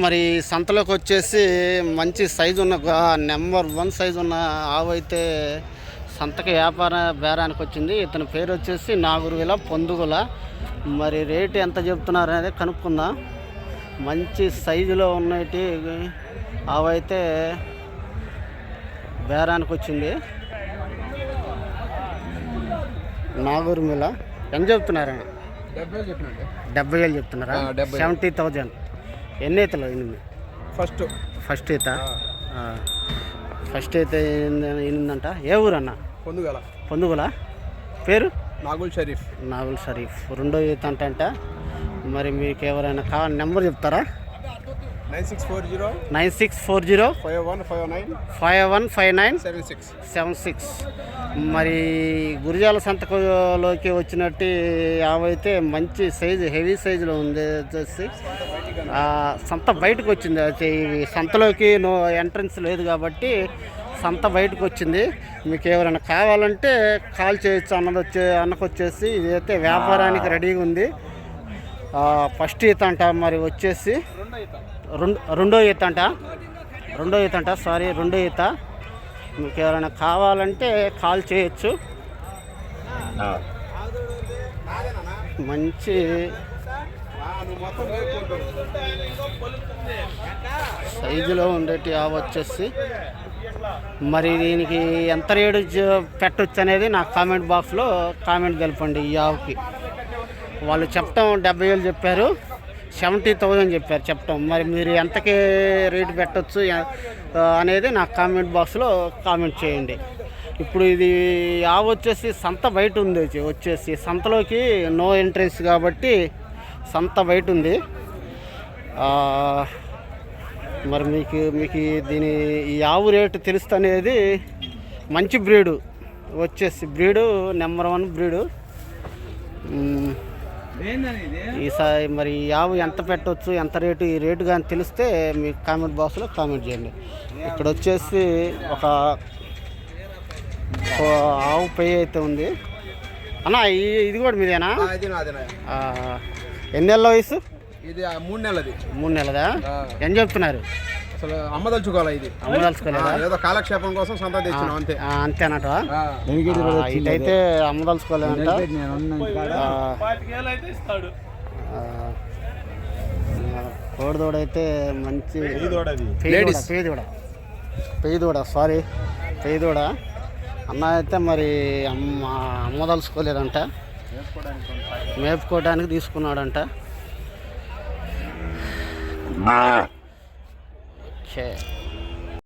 మరి సంతలోకి వచ్చేసి మంచి సైజు ఉన్న నెంబర్ వన్ సైజు ఉన్న ఆవు అయితే సంతకి వ్యాపార బేరానికి వచ్చింది. ఇతని పేరు వచ్చేసి నాగురువిల పొందుగుల. మరి రేటు ఎంత చెప్తున్నారు అనేది కనుక్కుందాం. మంచి సైజులో ఉన్నటి ఆవు అయితే బేరానికి వచ్చింది. నాగూరుమిల ఎంత చెప్తున్నారండి డెబ్బై వేలు చెప్తున్నారా. సెవెంటీ థౌజండ్ ఎన్ని ఈతలు ఎనిమిది ఫస్ట్. ఫస్ట్ ఈత. ఫస్ట్ ఈత ఎనిమిదంట ఏ ఊరు అన్న పొందుగల. పొందుగుల. పేరు? నాగుల్ షరీఫ్. నాగుల్ షరీఫ్. రెండో ఈత అంట మరి మీకు ఎవరైనా కావాలి నెంబర్ చెప్తారా? Nine six four zero. Nine six four zero. Five one five nine. Five one five nine. Seven six. Seven six. మరి గురిజాల సంతకంలోకి వచ్చినట్టు యావైతే మంచి సైజు హెవీ సైజులో ఉంది వచ్చేసి సంత బయటకు వచ్చింది. అయితే ఇవి సంతలోకి నో ఎంట్రన్స్ లేదు కాబట్టి సంత బయటకు వచ్చింది. మీకు ఎవరైనా కావాలంటే కాల్ చేయొచ్చు అన్నది వచ్చే అన్నకు వచ్చేసి ఇదైతే వ్యాపారానికి రెడీగా ఉంది. ఫస్ట్ ఈత అంట మరి వచ్చేసి రెండు రెండో ఈత అంట. రెండో ఈత అంట సారీ రెండో ఈత. మీకు ఎవరైనా కావాలంటే కాల్ చేయొచ్చు. మంచి సైజులో ఉండేటి ఆవు వచ్చేసి. మరి దీనికి ఎంత రేటు పెట్టొచ్చు అనేది నా కామెంట్ బాక్స్లో కామెంట్ తెలపండి ఈ ఆవుకి. వాళ్ళు చెప్పటం డెబ్బై వేలు చెప్పారు సెవెంటీ థౌజండ్ చెప్పారు చెప్పటం. మరి మీరు ఎంతకి రేటు పెట్టచ్చు అనేది నా కామెంట్ బాక్స్లో కామెంట్ చేయండి. ఇప్పుడు ఇది ఆవు వచ్చేసి సంత బయట ఉంది వచ్చి- వచ్చేసి సంతలోకి నో ఎంట్రెన్స్ కాబట్టి సంత బయట ఉంది. మరి మీకు మీకు దీని ఈ ఆవు రేటు తెలుస్తనేది మంచి బ్రీడు వచ్చేసి బ్రీడు నెంబర్ వన్ బ్రీడు. ఈసారి మరి ఈ ఆవు ఎంత పెట్టవచ్చు ఎంత రేటు ఈ రేటు కానీ తెలిస్తే మీకు కామెంట్ బాక్స్లో కామెంట్ చేయండి. ఇక్కడ వచ్చేసి ఒక ఆవు పై అయితే ఉంది. అన్న ఇది కూడా మీదేనా? ఎన్ని నెలల వయసు ఇది మూడు నెలది మూడు నెలదా ఏం చెప్తున్నారు? అసలు అమ్మదలుచుకోవాలి ఇది? అమ్మదలుచుకోలేదా? ఏదో కాలక్షేపం కోసం సంత తెచ్చినాం అంతే. అంతేనట. ఇదైతే అమ్మదలుచుకోలేదంట. ఆ, కోడిదూడైతే మంచి పేదూడ పేదూడ. పేదూడ సారీ పేదూడ. అన్న అయితే మరి అమ్మ అమ్మదలుచుకోలేదంట. మేపుకోవడానికి తీసుకున్నాడంట. ఓకే